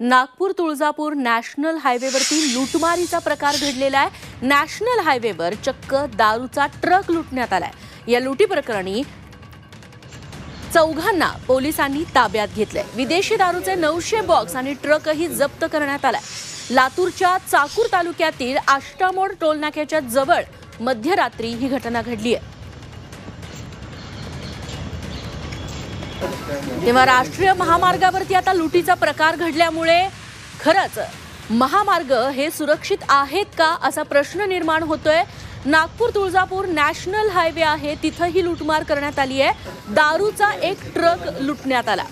Nagpur Tuljapur national हायवेवरती लुटमारीचा प्रकार घडलेला आहे. नॅशनल हायवेवर चक्क दारूचा ट्रक लुटण्यात आलाय. या लुटी प्रकरणी चौघांना पोलिसांनी ताब्यात घेतलंय. विदेशी दारूचे नऊशे बॉक्स आणि ट्रकही जप्त करण्यात आलाय. लातूरच्या चाकूर तालुक्यातील आष्टामोड टोलनाक्याच्या जवळ मध्यरात्री ही घटना घडली आहे तेव्हा राष्ट्रीय महामार्गावरती आता लुटीचा प्रकार घडल्यामुळे खरंच महामार्ग हे सुरक्षित आहेत का असा प्रश्न निर्माण होतोय. नागपूर तुळजापूर नॅशनल हायवे आहे तिथंही लुटमार करण्यात आली आहे. दारूचा एक ट्रक लुटण्यात आला.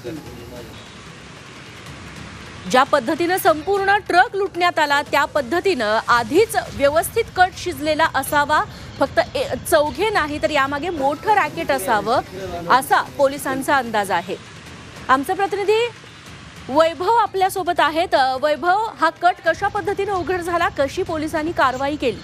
ज्या पद्धतीनं संपूर्ण ट्रक लुटण्यात आला त्या पद्धतीनं आधीच व्यवस्थित कट शिजलेला असावा. फक्त चौघे नाही तर यामागे मोठं रॅकेट असावं असा पोलिसांचा अंदाज आहे. आमचा प्रतिनिधी वैभव आपल्यासोबत आहेत. वैभव हा कट कशा पद्धतीने उघड झाला? कशी पोलिसांनी कारवाई केली?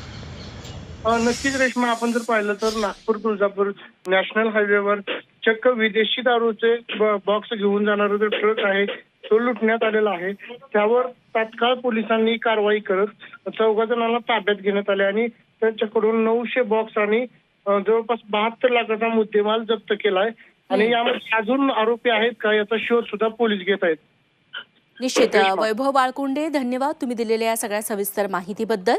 नक्कीच रेश्मा आपण जर पाहिलं तर नागपूर तुळजापूर नॅशनल हायवेवर चक्क विदेशी दारूचे बॉक्स घेऊन जाणार ट्रक आहे तो लुटण्यात आलेला आहे. त्यावर तात्काळ पोलिसांनी कारवाई करत चौघा जणांना ताब्यात घेण्यात आले आणि त्यांच्याकडून नऊशे बॉक्स आणि जवळपास बहात्तर लाखाचा मुद्देमाल जप्त केलाय. आणि यामध्ये अजून आरोपी आहेत का याचा शोध सुद्धा पोलीस घेत आहेत. निश्चित वैभव बाळकुंडे धन्यवाद तुम्ही दिलेल्या या सगळ्या सविस्तर माहितीबद्दल.